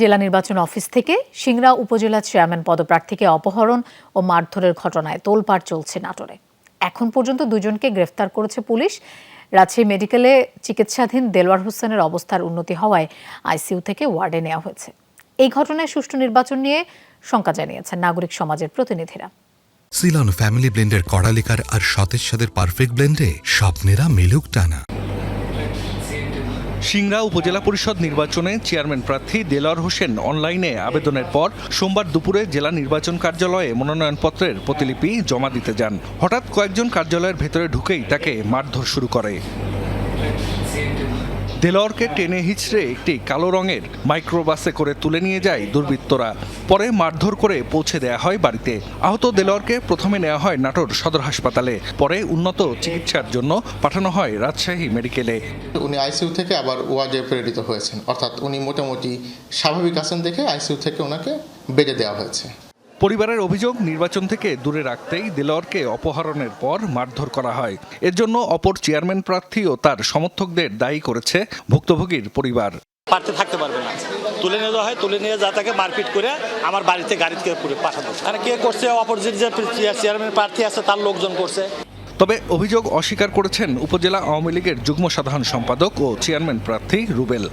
জেলা নির্বাচন অফিস থেকে সিংড়া উপজেলা চেয়ারম্যান পদপ্রার্থীকে অপহরণ ও মারধরের ঘটনায় তোলপাড় চলছে নাটোরে। এখন পর্যন্ত দুজনকে গ্রেফতার করেছে পুলিশ। রাজশাহী মেডিকেলে চিকিৎসাধীন দেলওয়ার হোসেনের অবস্থার উন্নতি হওয়ায় আইসিইউ থেকে ওয়ার্ডে নেওয়া হয়েছে। এই ঘটনায় সুষ্ঠু নির্বাচন নিয়ে শঙ্কা জানিয়েছেন নাগরিক সমাজের প্রতিনিধিরা। সিলন ফ্যামিলি ব্লেন্ডের কড়ালিকার আর সতেজ সাদের পারফেক্ট ব্লেন্ডে স্বপ্নেরা মেলুক টানা। সিংড়া উপজেলা পরিষদ নির্বাচনে চেয়ারম্যান প্রার্থী দেলার হোসেন অনলাইনে আবেদনের পর সোমবার দুপুরে জেলা নির্বাচন কার্যালয়ে মনোনয়নপত্রের প্রতিলিপি জমা দিতে যান। হঠাৎ কয়েকজন কার্যালয়ের ভেতরে ঢুকেই তাকে মারধর শুরু করে। দেলোয়ারকে টেনে হিচড়ে একটি কালো রঙের মাইক্রোবাসে করে তুলে নিয়ে যায় দুর্বৃত্তরা। পরে মারধর করে পৌঁছে দেয়া হয় বাড়িতে। আহত দেলোয়ারকে প্রথমে নেওয়া হয় নাটোর সদর হাসপাতালে। পরে উন্নত চিকিৎসার জন্য পাঠানো হয় রাজশাহী মেডিকেলে। উনি আইসিইউ থেকে আবার ওয়ার্ডে প্রেরিত হয়েছেন। অর্থাৎ উনি মোটামুটি স্বাভাবিক আছেন দেখে আইসিইউ থেকে ওনাকে বেডে দেওয়া হয়েছে। পরিবারের অভিযোগ নির্বাচন থেকে দূরে রাখতেই দেলোয়ারকে অপহরণের পর মারধর করা হয়। এর জন্য অপর চেয়ারম্যান প্রার্থী ও তার সমর্থকদের দায়ী করেছে ভুক্তভোগীর পরিবার। পারতে থাকতে পারবে না। তুলে নিয়ে যাওয়া হয় তুলে নিয়ে যা তাকে মারপিট করে আমার বাড়িতে গাড়িতে করে পাঠানো আর কে করছে? অপোজিট যে চেয়ারম্যান প্রার্থী আছে তার লোকজন করছে। তবে অভিযোগ অস্বীকার করেছেন উপজেলা আওয়ামী লীগের যুগ্ম সাধারণ সম্পাদক ও চেয়ারম্যান প্রার্থী রুবেল।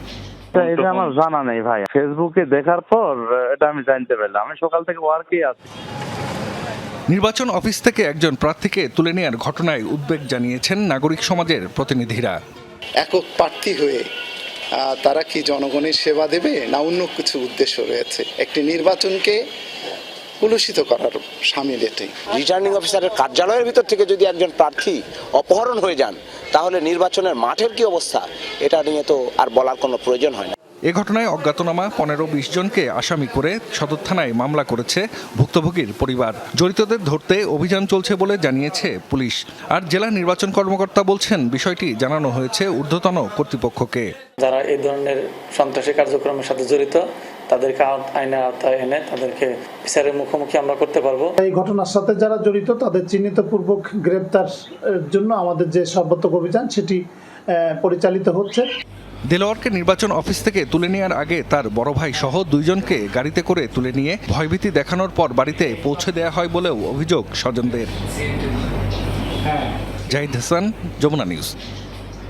এটা আমার জানা নেই ভাই। ফেসবুকে দেখার পর এটা আমি জানতে পারলাম আমি সকাল থেকে ওয়ার্কেই আছি। নির্বাচন অফিস থেকে একজন প্রার্থীকে তুলে নেওয়ার ঘটনায় উদ্বেগ জানিয়েছেন নাগরিক সমাজের প্রতিনিধিরা। একক প্রার্থী হয়ে আহ, তারা কি জনগণের সেবা দেবে? না অন্য কিছু উদ্দেশ্য রয়েছে? একটি নির্বাচনকে কলুষিত করার সামিল এটাই রিটার্নিং অফিসারের কার্যালয়ের ভিতর থেকে যদি একজন প্রার্থী অপহরণ হয়ে যান তাহলে নির্বাচনের মাঠের কি অবস্থা? এটা নিয়ে তো আর বলার কোনো প্রয়োজন হয় না। এ ঘটনায় অজ্ঞাতনামা পনেরো বিশ জনকে আসামি করে সদর থানায় মামলা করেছে ভুক্তভোগীর পরিবার। জড়িতদের ধরতে অভিযান চলছে বলে জানিয়েছে পুলিশ। আর জেলা নির্বাচন কর্মকর্তা বলছেন বিষয়টি জানানো হয়েছে ঊর্ধ্বতন কর্তৃপক্ষকে। যারা এই ধরনের সন্ত্রাসী কার্যক্রমের সাথে জড়িত তাদেরকে আওত- আইনের আওতায় এনে তাদেরকে বিচারের মুখোমুখি আমরা করতে পারব। এই ঘটনার সাথে যারা জড়িত তাদের চিহ্নিতপূর্বক গ্রেপ্তার জন্য আমাদের যে সর্বাত্মক অভিযান সেটি পরিচালিত হচ্ছে। দেলোয়ারকে নির্বাচন অফিস থেকে তুলে নেওয়ার আগে তার বড় ভাই সহ দুইজনকে গাড়িতে করে তুলে নিয়ে ভয়ভীতি দেখানোর পর বাড়িতে পৌঁছে দেওয়া হয় বলেও অভিযোগ স্বজনদের। জাহিদ হাসান যমুনা নিউজ।